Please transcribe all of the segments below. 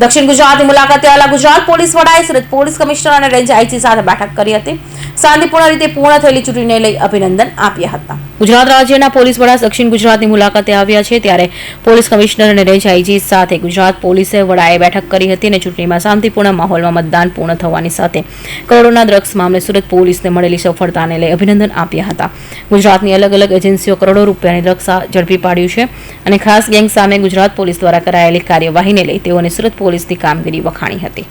દક્ષિણ ગુજરાતની મુલાકાતે આવેલા ગુજરાત પોલીસ વડાએ સુરત પોલીસ કમિશનર અને રેન્જ આઈજી સાથે બેઠક કરી હતી. શાંતિપૂર્ણ રીતે પૂર્ણ થયેલી ચૂંટણીને લઈ અભિનંદન આપ્યા હતા. ગુજરાત રાજ્યના પોલીસ વડા દક્ષિણ ગુજરાતની મુલાકાતે આવ્યા છે ત્યારે પોલીસ કમિશનર અને રેન્જ આઈજી સાથે ગુજરાત પોલીસે વડાએ બેઠક કરી હતી અને ચૂંટણીમાં શાંતિપૂર્ણ માહોલમાં મતદાન પૂર્ણ થવાની સાથે કરોડોના ડ્રગ્સ મામલે સુરત પોલીસને મળેલી સફળતાને લઈ અભિનંદન આપ્યા હતા. ગુજરાતની અલગ અલગ એજન્સીઓ કરોડો રૂપિયાની ડ્રગ્સ ઝડપી પાડ્યું છે અને ખાસ ગેંગ સામે ગુજરાત પોલીસ દ્વારા કરાયેલી કાર્યવાહીને લઈ તેઓને સુરત પોલીસની કામગીરી વખાણી હતી.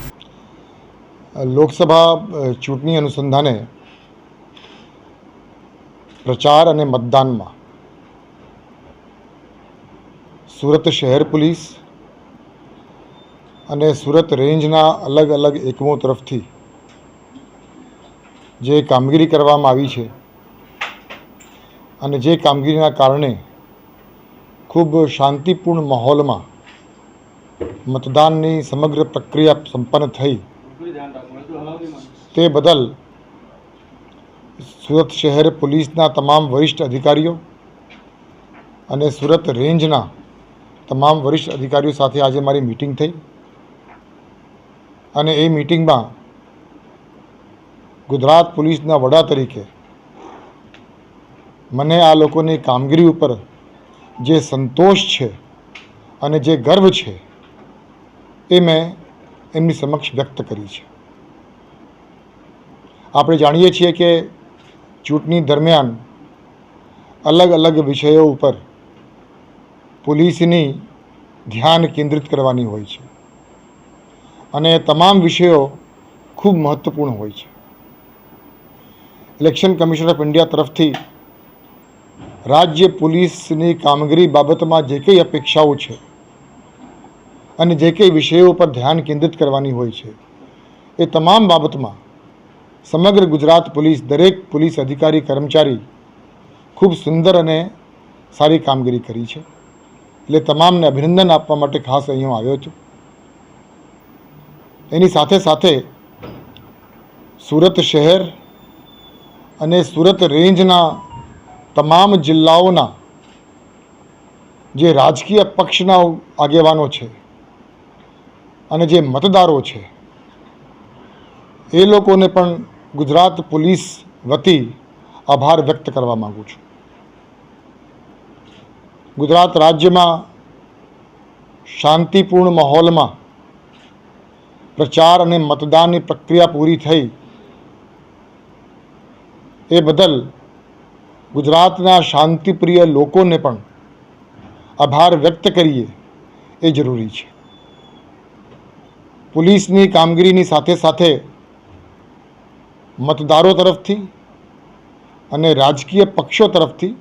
લોકસભા ચૂંટણી અનુસંધાને પ્રચાર અને મતદાનમાં. સુરત શહેર પોલીસ અને સુરત રેન્જના અલગ અલગ એકમો તરફથી જે કામગીરી કરવામાં આવી છે અને જે કામગીરીના કારણે ખૂબ શાંતિપૂર્ણ માહોલમાં મતદાનની સમગ્ર પ્રક્રિયા સંપન્ન થઈ. તે બદલ સુરત શહેર પોલીસના તમામ વરિષ્ઠ અધિકારીઓ અને સુરત રેન્જના તમામ વરિષ્ઠ અધિકારીઓ સાથે આજે મારી મિટિંગ થઈ. અને એ મિટિંગમાં ગુજરાત પોલીસના વડા તરીકે મને આ લોકોની કામગીરી ઉપર જે સંતોષ છે અને જે ગર્વ છે એ મેં એમની સમક્ષ વ્યક્ત કરી છે. આપણે જાણીએ છીએ કે ચૂંટણી દરમિયાન અલગ અલગ વિષયો ઉપર પોલીસની ધ્યાન કેન્દ્રિત કરવાની હોય છે. અને તમામ વિષયો ખૂબ મહત્ત્વપૂર્ણ હોય છે. ઇલેક્શન કમિશન ઓફ ઇન્ડિયા તરફથી રાજ્ય પોલીસની કામગીરી બાબતમાં જે કંઈ અપેક્ષાઓ છે અને જે કંઈ વિષયો પર ધ્યાન કેન્દ્રિત કરવાની હોય છે, એ તમામ બાબતમાં સમગ્ર ગુજરાત પોલીસ, દરેક પોલીસ અધિકારી, કર્મચારી ખૂબ સુંદર અને સારી કામગીરી કરી છે. એટલે તમામને અભિનંદન આપવા માટે ખાસ અહીં આવ્યો છું. એની સાથે સાથે સુરત શહેર અને સુરત રેન્જના તમામ જિલ્લાઓના જે રાજકીય પક્ષના આગેવાનો છે અને જે મતદારો છે, એ લોકોને પણ ગુજરાત પોલીસ વતી આભાર વ્યક્ત કરવા માગું છું. ગુજરાત રાજ્યમાં શાંતિપૂર્ણ માહોલમાં પ્રચાર અને મતદાનની પ્રક્રિયા પૂરી થઈ એ બદલ ગુજરાતના શાંતિપ્રિય લોકોને પણ આભાર વ્યક્ત કરીએ એ જરૂરી છે. પોલીસની કામગીરીની સાથે સાથે મતદારો તરફથી અને રાજકીય પક્ષો તરફથી,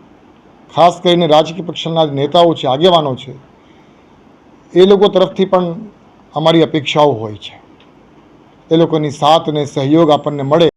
ખાસ કરીને રાજકીય પક્ષના નેતાઓ છે, આગેવાનો છે, એ લોકો તરફથી પણ અમારી અપેક્ષાઓ હોય છે. એ લોકોની સાથ અને સહયોગ આપણને મળે